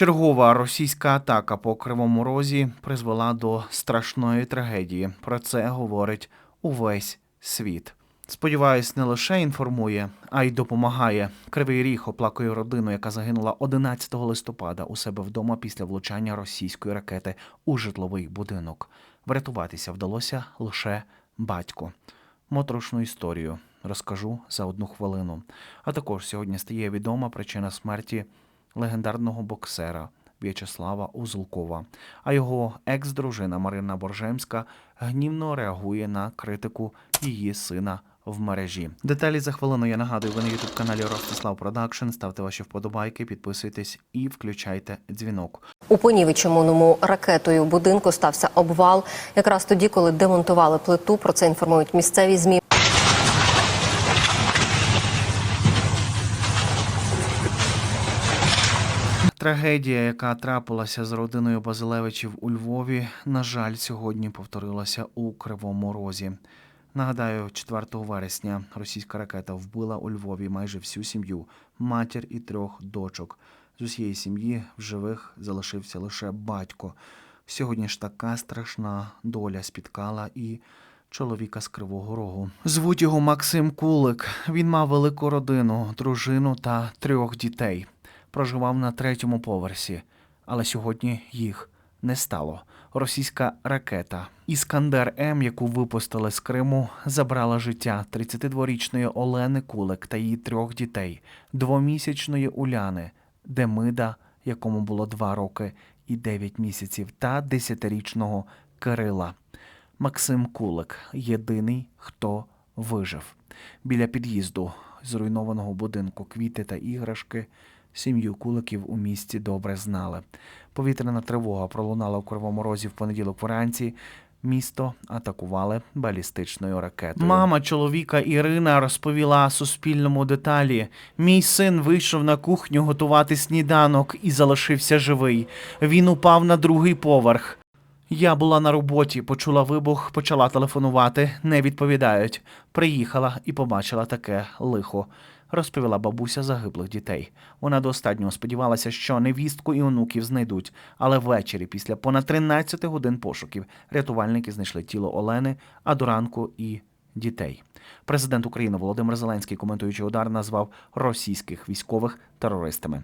Чергова російська атака по Кривому Розі призвела до страшної трагедії. Про це говорить увесь світ. Сподіваюсь, не лише інформує, а й допомагає. Кривий ріг оплакує родину, яка загинула 11 листопада у себе вдома після влучання російської ракети у житловий будинок. Врятуватися вдалося лише батько. Моторошну історію розкажу за одну хвилину. А також сьогодні стає відома причина смерті легендарного боксера В'ячеслава Узлкова. А його екс-дружина Марина Боржемська гнівно реагує на критику її сина в мережі. Деталі за хвилину я нагадую, ви на ютуб каналі Ростислав Продакшн. Ставте ваші вподобайки, підписуйтесь і включайте дзвінок. У понівеченому ракетою будинку стався обвал. Якраз тоді, коли демонтували плиту, про це інформують місцеві змі. Трагедія, яка трапилася з родиною Базилевичів у Львові, на жаль, сьогодні повторилася у Кривому Розі. Нагадаю, 4 вересня російська ракета вбила у Львові майже всю сім'ю, матір і трьох дочок. З усієї сім'ї в живих залишився лише батько. Сьогодні ж така страшна доля спіткала і чоловіка з Кривого Рогу. Звуть його Максим Кулик. Він мав велику родину, дружину та трьох дітей. Проживав на третьому поверсі, але сьогодні їх не стало. Російська ракета Іскандер М, яку випустили з Криму, забрала життя 32-річної Олени Кулик та її трьох дітей, двомісячної Уляни, Демида, якому було два роки і 9 місяців, та десятирічного Кирила. Максим Кулик єдиний, хто вижив. Біля під'їзду зруйнованого будинку квіти та іграшки. Сім'ю куликів у місті добре знали. Повітряна тривога пролунала у Кривому Розі в понеділок вранці. Місто атакували балістичною ракетою. Мама чоловіка Ірина розповіла Суспільному деталі. Мій син вийшов на кухню готувати сніданок і залишився живий. Він упав на другий поверх. Я була на роботі, почула вибух, почала телефонувати, не відповідають. Приїхала і побачила таке лихо. Розповіла бабуся загиблих дітей. Вона до останнього сподівалася, що невістку і онуків знайдуть, але ввечері, після понад 13 годин пошуків, рятувальники знайшли тіло Олени, а до ранку і дітей. Президент України Володимир Зеленський, коментуючи удар, назвав російських військових терористами.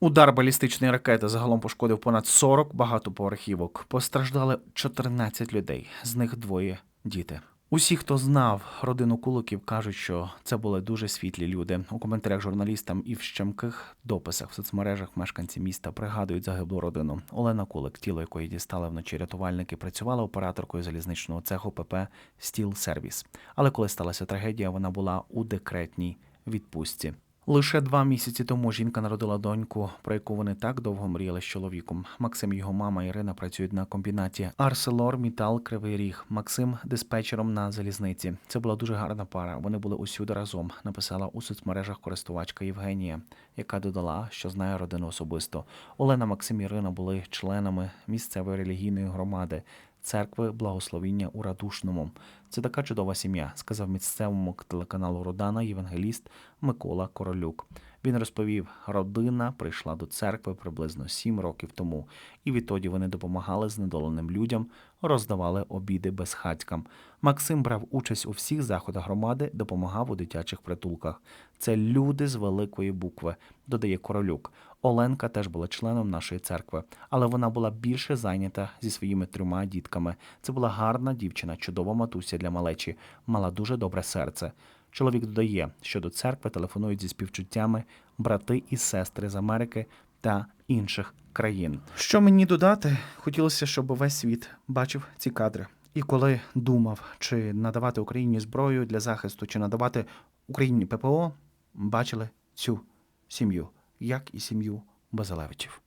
Удар балістичної ракети загалом пошкодив понад 40 багатоповерхівок. Постраждали 14 людей, з них двоє діти. Усі, хто знав родину Куликів, кажуть, що це були дуже світлі люди. У коментарях журналістам і в щемких дописах в соцмережах мешканці міста пригадують загиблу родину. Олена Кулик, тіло якої дістали вночі рятувальники, працювала операторкою залізничного цеху ПП Стіл Сервіс. Але коли сталася трагедія, вона була у декретній відпустці. Лише два місяці тому жінка народила доньку, про яку вони так довго мріяли з чоловіком. Максим, його мама Ірина працюють на комбінаті Арселор Мітал Кривий Ріг. Максим диспетчером на залізниці. Це була дуже гарна пара. Вони були усюди разом. Написала у соцмережах користувачка Євгенія, яка додала, що знає родину особисто. Олена Максим і Ірина були членами місцевої релігійної громади. Церкви благословіння у Радушному. Це така чудова сім'я, сказав місцевому телеканалу Родана євангеліст Микола Королюк. Він розповів, родина прийшла до церкви приблизно сім років тому, і відтоді вони допомагали знедоленим людям, роздавали обіди безхатькам. Максим брав участь у всіх заходах громади, допомагав у дитячих притулках. Це люди з великої букви, додає Королюк. Оленка теж була членом нашої церкви, але вона була більше зайнята зі своїми трьома дітками. Це була гарна дівчина, чудова матуся для малечі, мала дуже добре серце. Чоловік додає, що до церкви телефонують зі співчуттями брати і сестри з Америки та інших країн. Що мені додати? Хотілося, щоб весь світ бачив ці кадри. І коли думав, чи надавати Україні зброю для захисту, чи надавати Україні ППО, бачили цю сім'ю, як і сім'ю Базилевичів.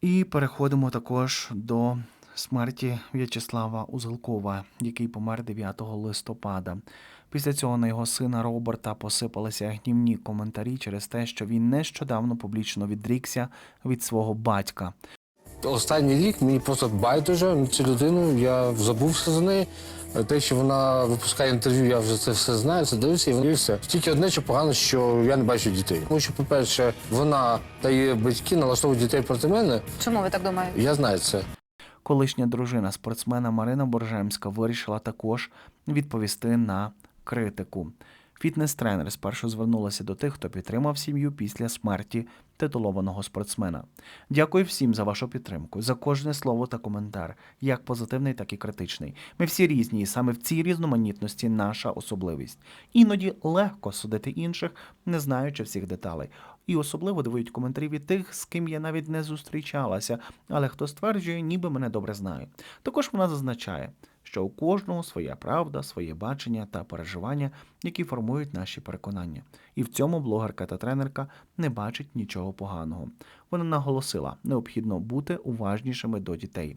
І переходимо також до смерті В'ячеслава Узелкова, який помер 9 листопада. Після цього на його сина Роберта посипалися гнівні коментарі через те, що він нещодавно публічно відрікся від свого батька. Останній рік мені просто байдуже цю людину, я забувся за неї. Те, що вона випускає інтерв'ю, я вже це все знаю, це дивився і дивився. Тільки одне, що погано, що я не бачу дітей. Тому що, по-перше, вона та її батьки налаштовують дітей проти мене. Чому ви так думаєте? Я знаю це. Колишня дружина спортсмена Марина Боржемська вирішила також відповісти на критику. Фітнес-тренер спершу звернулася до тих, хто підтримав сім'ю після смерті титулованого спортсмена. Дякую всім за вашу підтримку, за кожне слово та коментар, як позитивний, так і критичний. Ми всі різні, і саме в цій різноманітності наша особливість. Іноді легко судити інших, не знаючи всіх деталей. І особливо дивують коментарі від тих, з ким я навіть не зустрічалася, але хто стверджує, ніби мене добре знає. Також вона зазначає, що у кожного своя правда, своє бачення та переживання, які формують наші переконання. І в цьому блогерка та тренерка не бачить нічого поганого. Вона наголосила, необхідно бути уважнішими до дітей.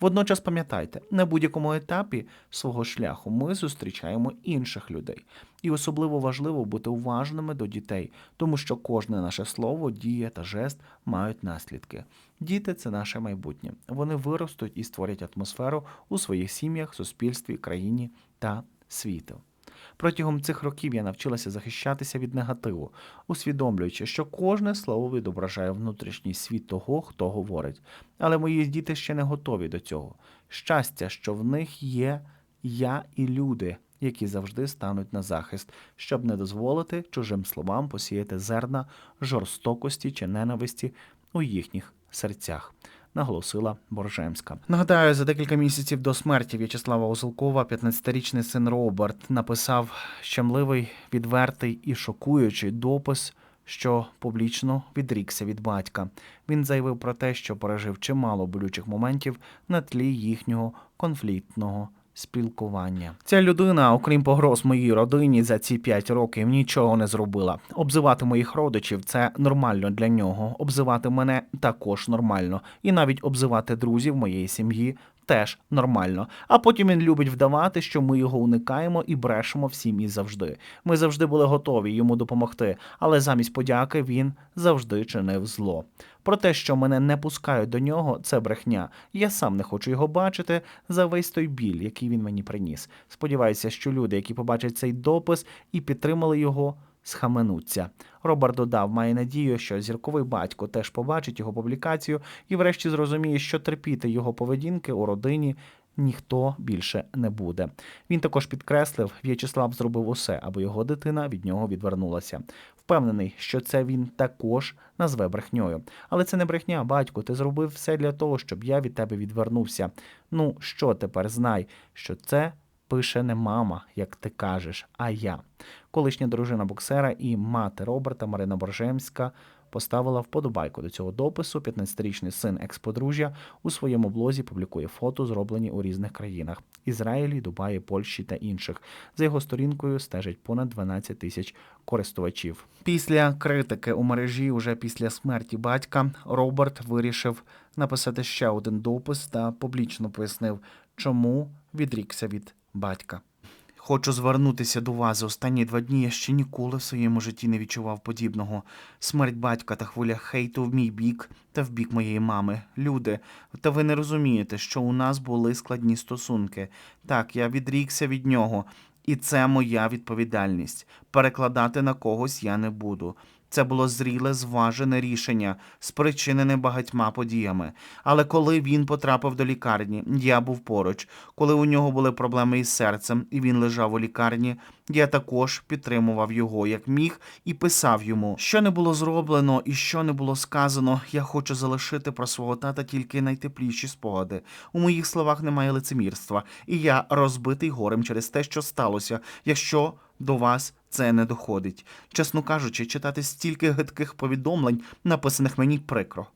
Водночас пам'ятайте, на будь-якому етапі свого шляху ми зустрічаємо інших людей. І особливо важливо бути уважними до дітей, тому що кожне наше слово, дія та жест мають наслідки. Діти це наше майбутнє. Вони виростуть і створять атмосферу у своїх сім'ях, суспільстві, країні та світу. Протягом цих років я навчилася захищатися від негативу, усвідомлюючи, що кожне слово відображає внутрішній світ того, хто говорить. Але мої діти ще не готові до цього. Щастя, що в них є я і люди, які завжди стануть на захист, щоб не дозволити чужим словам посіяти зерна жорстокості чи ненависті у їхніх серцях. Наголосила Боржемська. Нагадаю, за декілька місяців до смерті В'ячеслава Озелкова 15-річний син Роберт написав щемливий, відвертий і шокуючий допис, що публічно відрікся від батька. Він заявив про те, що пережив чимало болючих моментів на тлі їхнього конфліктного спілкування. Ця людина, окрім погроз моїй родині, за ці п'ять років нічого не зробила. Обзивати моїх родичів це нормально для нього. Обзивати мене також нормально, і навіть обзивати друзів моєї сім'ї. Теж нормально. А потім він любить вдавати, що ми його уникаємо і брешемо всім і завжди. Ми завжди були готові йому допомогти, але замість подяки він завжди чинив зло. Про те, що мене не пускають до нього, це брехня. Я сам не хочу його бачити за весь той біль, який він мені приніс. Сподіваюся, що люди, які побачать цей допис і підтримали його, схаменуться. Роберт додав, має надію, що зірковий батько теж побачить його публікацію і, врешті, зрозуміє, що терпіти його поведінки у родині. Ніхто більше не буде. Він також підкреслив, В'ячеслав зробив усе, аби його дитина від нього відвернулася. Впевнений, що це він також назве брехньою. Але це не брехня, батько. Ти зробив все для того, щоб я від тебе відвернувся. Ну що тепер знай, що це пише не мама, як ти кажеш, а я. Колишня дружина боксера і мати Роберта Марина Боржемська поставила вподобайку до цього допису. 15-річний син експодружжя у своєму блозі публікує фото, зроблені у різних країнах Ізраїлі, Дубаї, Польщі та інших. За його сторінкою стежить понад 12 тисяч користувачів. Після критики у мережі, уже після смерті батька, Роберт вирішив написати ще один допис та публічно пояснив, чому відрікся від батька. Хочу звернутися до вас. За останні два дні я ще ніколи в своєму житті не відчував подібного. Смерть батька та хвиля хейту в мій бік та в бік моєї мами. Люди, та ви не розумієте, що у нас були складні стосунки. Так, я відрікся від нього, і це моя відповідальність. Перекладати на когось я не буду. Це було зріле, зважене рішення, спричинене багатьма подіями. Але коли він потрапив до лікарні, я був поруч. Коли у нього були проблеми із серцем, і він лежав у лікарні, я також підтримував його як міг і писав йому, що не було зроблено і що не було сказано. Я хочу залишити про свого тата тільки найтепліші спогади. У моїх словах немає лицемірства, і я розбитий горем через те, що сталося. Якщо до вас це не доходить. Чесно кажучи, читати стільки гидких повідомлень, написаних мені прикро.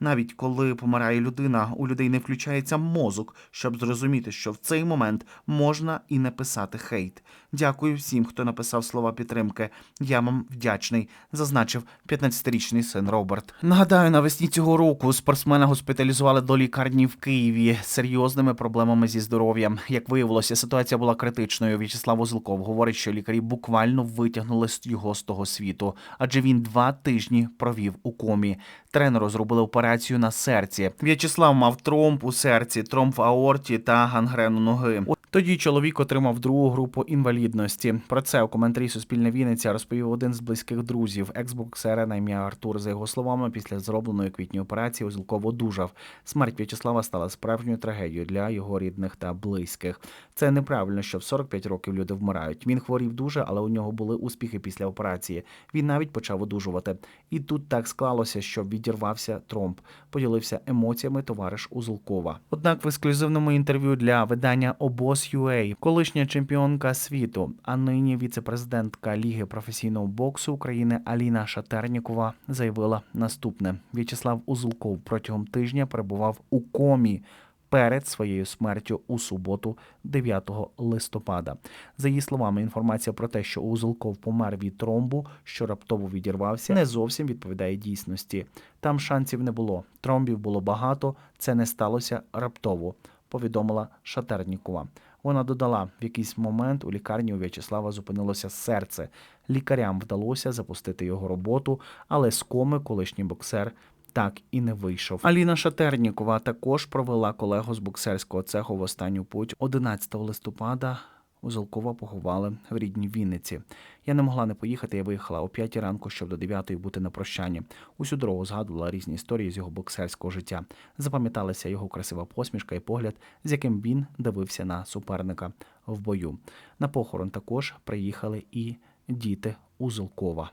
Навіть коли помирає людина, у людей не включається мозок, щоб зрозуміти, що в цей момент можна і не писати хейт. Дякую всім, хто написав слова підтримки. Я вам вдячний, зазначив 15-річний син Роберт. Нагадаю, навесні цього року спортсмена госпіталізували до лікарні в Києві з серйозними проблемами зі здоров'ям. Як виявилося, ситуація була критичною. В'ячеслав Озелков говорить, що лікарі буквально витягнули його з того світу, адже він два тижні провів у комі. Тренеру зробили операцію на серці. В'ячеслав мав тромб у серці, тромб в аорті та гангрену ноги. Тоді чоловік отримав другу групу інвалідності. Про це у коментарі Суспільне Вінниця розповів один з близьких друзів, екс-боксера на ім'я Артур. За його словами, після зробленої квітні операції Узелков одужав. Смерть В'ячеслава стала справжньою трагедією для його рідних та близьких. Це неправильно, що в 45 років люди вмирають. Він хворів дуже, але у нього були успіхи після операції. Він навіть почав одужувати. І тут так склалося, що відірвався тромб. Поділився емоціями товариш Узелкова. Однак в ексклюзивному інтерв'ю для видання Обоз.UA колишня чемпіонка світу, а нині віце-президентка Ліги професійного боксу України Аліна Шатернікова заявила наступне: В'ячеслав Узелков протягом тижня перебував у комі. Перед своєю смертю у суботу, 9 листопада, за її словами, інформація про те, що Узелков помер від тромбу, що раптово відірвався, не зовсім відповідає дійсності. Там шансів не було. Тромбів було багато. Це не сталося раптово. Повідомила Шатернікова. Вона додала, в якийсь момент у лікарні у В'ячеслава зупинилося серце. Лікарям вдалося запустити його роботу, але з коми колишній боксер так і не вийшов. Аліна Шатернікова також провела колегу з боксерського цеху в останню путь 11 листопада. Узелкова поховали в рідній Вінниці. Я не могла не поїхати. Я виїхала о 5 ранку, щоб до 9 бути на прощанні. Усю дорогу згадувала різні історії з його боксерського життя. Запам'яталася його красива посмішка і погляд, з яким він дивився на суперника в бою. На похорон також приїхали і діти Узелкова.